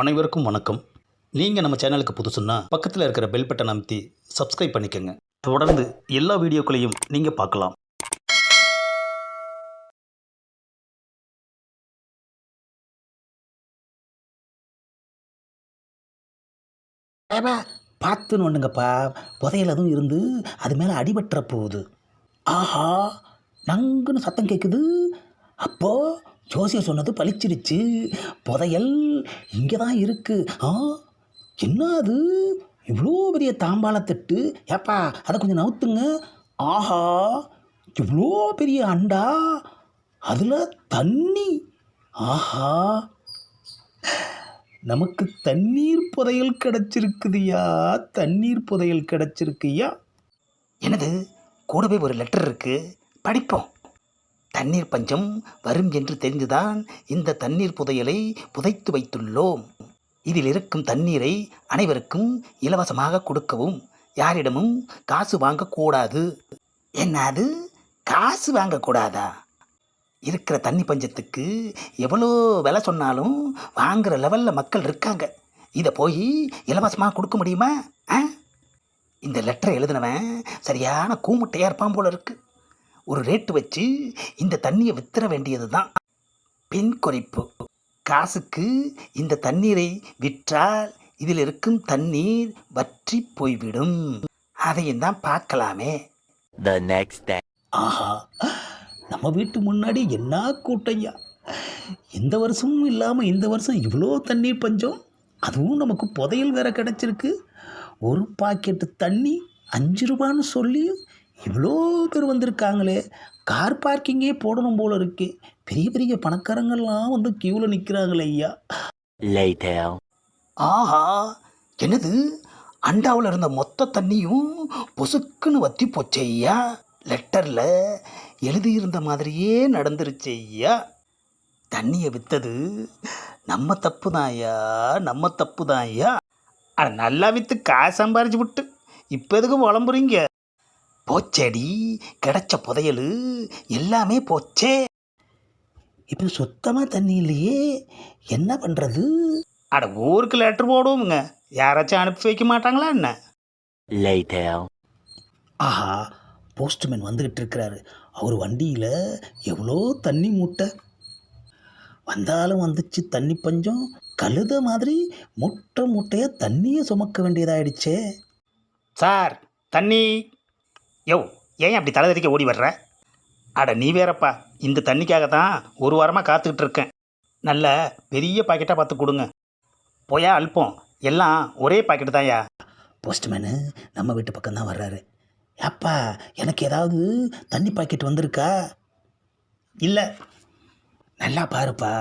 அனைவருக்கும் வணக்கம். நீங்கள் நம்ம சேனலுக்கு புதுசுன்னா பக்கத்தில் இருக்கிற பெல் பட்டன் அமைத்தி சப்ஸ்கிரைப் பண்ணிக்கோங்க. தொடர்ந்து எல்லா வீடியோக்களையும் நீங்கள் பார்க்கலாம். பார்த்துன்னு ஒன்றுங்கப்பா புதையல் அதுவும் இருந்து அது மேலே அடிபட்டுற போகுது. ஆஹா நங்குன்னு சத்தம் கேட்குது அப்போ ஜோசியர் சொன்னது பளிச்சிருச்சு புதையல் இங்கே தான் இருக்குது ஆ என்ன அது இவ்வளோ பெரிய தாம்பாளத்தட்டு. ஏப்பா அதை கொஞ்சம் நவுத்துங்க. ஆஹா இவ்வளோ பெரிய அண்டா. அதில் தண்ணி. ஆஹா நமக்கு தண்ணீர் புதையல் கிடச்சிருக்குதுயா? தண்ணீர் புதையல் கிடச்சிருக்குயா? எனது கூடவே ஒரு லெட்டர் இருக்குது படிப்போம். தண்ணீர் பஞ்சம் வரும் என்று தெரிந்துதான் இந்த தண்ணீர் புதையலை புதைத்து வைத்துள்ளோம். இதில் இருக்கும் தண்ணீரை அனைவருக்கும் இலவசமாக கொடுக்கவும் யாரிடமும் காசு வாங்கக்கூடாது. என்னது? காசு வாங்கக்கூடாதா? இருக்கிற தண்ணி பஞ்சத்துக்கு எவ்வளோ விலை சொன்னாலும் வாங்குற லெவலில் மக்கள் இருக்காங்க. இதை போய் இலவசமாக கொடுக்க முடியுமா? ஆ? இந்த லெட்டரை எழுதினவன் சரியான கூமுட்டையாக இருப்பான் போல இருக்குது ஒரு ரேட்டு வச்சு இந்த தண்ணியை வித்துற வேண்டியது தான் பின் குறிப்பு. காசுக்கு இந்த தண்ணீரை விற்றால் இதில் இருக்கும் தண்ணீர் வற்றி போய்விடும். அதையும் தான் பார்க்கலாமே. Next day. ஆஹா நம்ம வீட்டு முன்னாடி என்ன கூட்டையா? இந்த வருஷமும் இல்லாமல் இந்த வருஷம் இவ்வளோ தண்ணீர் பஞ்சம். அதுவும் நமக்கு புதையல் வேற கிடச்சிருக்கு. ஒரு பாக்கெட்டு தண்ணி அஞ்சு ரூபான்னு சொல்லி இவ்வளோ பேர் வந்திருக்காங்களே. கார் பார்க்கிங்கே போடணும் போல இருக்கு. பெரிய பெரிய பணக்காரங்கள்லாம் வந்து க்யூவில் நிற்கிறாங்களே ஐயா. ஆஹா என்னது? அண்டாவில் இருந்த மொத்த தண்ணியும் பொசுக்குன்னு வத்தி போச்சே ஐயா. லெட்டரில் எழுதியிருந்த மாதிரியே நடந்துருச்சு ஐயா. தண்ணியை விற்றது நம்ம தப்பு தான் ஐயா நம்ம தப்பு தான் ஐயா. அட நல்லா விற்று காசு சம்பாரிச்சு விட்டு. இப்போ எதுக்கு புலம்புறீங்க போச்சேடி கிடைச்ச புதையல் எல்லாமே போச்சே. இப்போ சுத்தமாக தண்ணி இல்லையே என்ன பண்ணுறது அட ஊருக்கு லெட்டர் போடுவோமுங்க. யாராச்சும் அனுப்பி வைக்க மாட்டாங்களா என்ன. ஆஹா போஸ்ட்மேன் வந்துக்கிட்டு இருக்கிறாரு. அவர் வண்டியில் எவ்வளோ தண்ணி மூட்டை? வந்தாலும் வந்துச்சு தண்ணி பஞ்சம். கழுத மாதிரி மூட்டை மூட்டையாக தண்ணியை சுமக்க வேண்டியதாயிடுச்சே. சார் தண்ணி. யோ ஏன் அப்படி தலை தெறிக்க ஓடி வர்ற? அட நீ வேறப்பா. இந்த தண்ணிக்காக தான் ஒரு வாரமாக காத்துக்கிட்டு இருக்கேன். நல்ல பெரிய பாக்கெட்டாக பார்த்து கொடுங்க. போயா அல்பம். எல்லாம் ஒரே பாக்கெட்டு தான்யா. போஸ்ட்மேனு நம்ம வீட்டு பக்கம் தான் வர்றாரு. அப்பா எனக்கு ஏதாவது தண்ணி பாக்கெட் வந்திருக்கா? இல்லை. நல்லா பாருப்பா.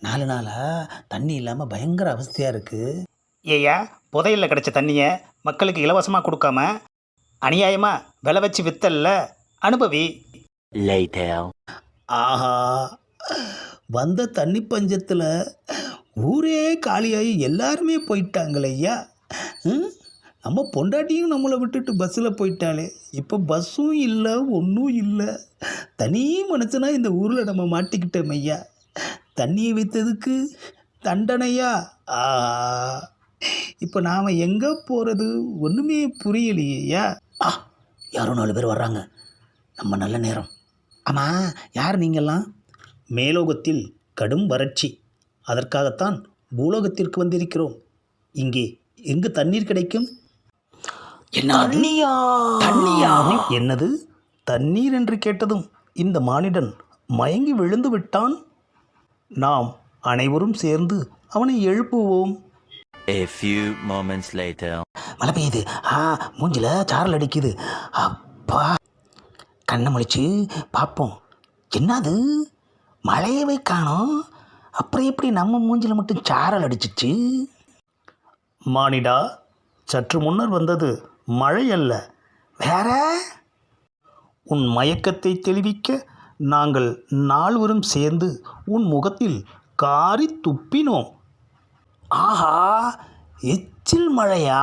நாலு நாளாக தண்ணி இல்லாமல் பயங்கர அவஸ்தையாக இருக்குது ஏயா புதையலில் கிடச்ச தண்ணியை மக்களுக்கு இலவசமாக கொடுக்காம அநியாயமாக விலை வச்சு வித்தல்ல அனுபவி. ஆஹா. வந்த தண்ணி பஞ்சத்தில் ஊரே காலியாகி எல்லாருமே போயிட்டாங்களே ஐயா? நம்ம பொண்டாட்டியும் நம்மளை விட்டுட்டு பஸ்ஸில் போயிட்டாலே இப்போ பஸ்ஸும் இல்லை ஒன்றும் இல்லை. தனி மனுஷனா இந்த ஊரில் நம்ம மாட்டிக்கிட்டோம் ஐயா. தண்ணியை விற்றதுக்கு தண்டனையா? இப்போ நாம் எங்கே போகிறது ஒன்றுமே புரியலையா யாரோ நாலு பேர் வர்றாங்க. நம்ம நல்ல நேரம். ஆமாம் யார் நீங்கள்லாம் மேலோகத்தில் கடும் வறட்சி. அதற்காகத்தான் பூலோகத்திற்கு வந்திருக்கிறோம். இங்கே எங்கு தண்ணீர் கிடைக்கும்? என்னது? தண்ணீர் என்று கேட்டதும் இந்த மானிடன் மயங்கி விழுந்து விட்டான். நாம் அனைவரும் சேர்ந்து அவனை எழுப்புவோம். A few moments later. மழை பெய்யுது. ஆ மூஞ்சில் சாரல் அடிக்குது. அப்பா. கண்ணை முழிச்சு பார்ப்போம். என்னது? மழையவே காணோம். அப்புறம் எப்படி நம்ம மூஞ்சில் மட்டும் சாரல் அடிச்சிச்சு? மானிடா சற்று முன்னர் வந்தது மழை அல்ல. வேற? உன் மயக்கத்தை தெளிவிக்க நாங்கள் நால்வரும் சேர்ந்து உன் முகத்தில் காரி துப்பினோம். ஆஹா எச்சில் மழையா?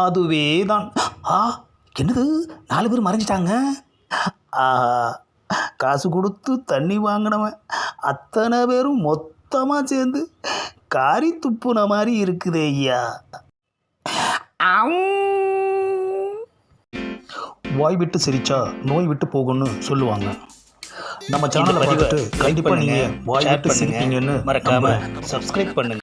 அதுவே தான் ஆ என்னது? நாலு பேர் மறைஞ்சிட்டாங்க. ஆஹா காசு கொடுத்து தண்ணி வாங்கினவன் அத்தனை பேரும் மொத்த மொத்தமாக சேர்ந்து காரி துப்புன மாதிரி இருக்குது ஐயா. வாய் விட்டு சிரிச்சா நோய் விட்டு போகும்னு சொல்லுவாங்க. நம்ம சேனலை பார்த்துட்டு கண்டிப்பாக நீங்கள் வாய் விட்டு சிரிப்பீங்கன்னு மறக்காம நம்புறேன். சப்ஸ்கிரைப் பண்ணுங்க.